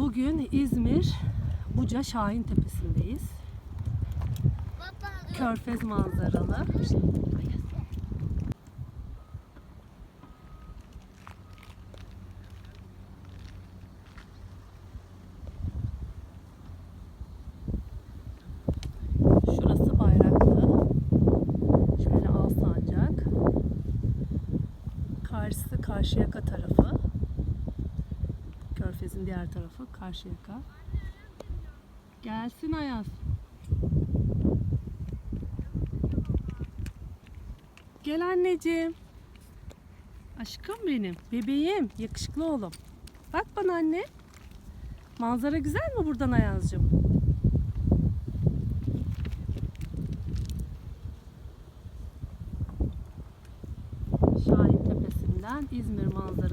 Bugün İzmir Buca Şahin Tepesi'ndeyiz. Körfez manzaralı. Karşısı Karşıyaka tarafı. Körfez'in diğer tarafı Karşıyaka. Gelsin Ayaz. Gel anneciğim. Aşkım benim, bebeğim, yakışıklı oğlum. Bak bana anne. Manzara güzel mi buradan Ayaz'cığım? Şahin tepesinden İzmir manzarası.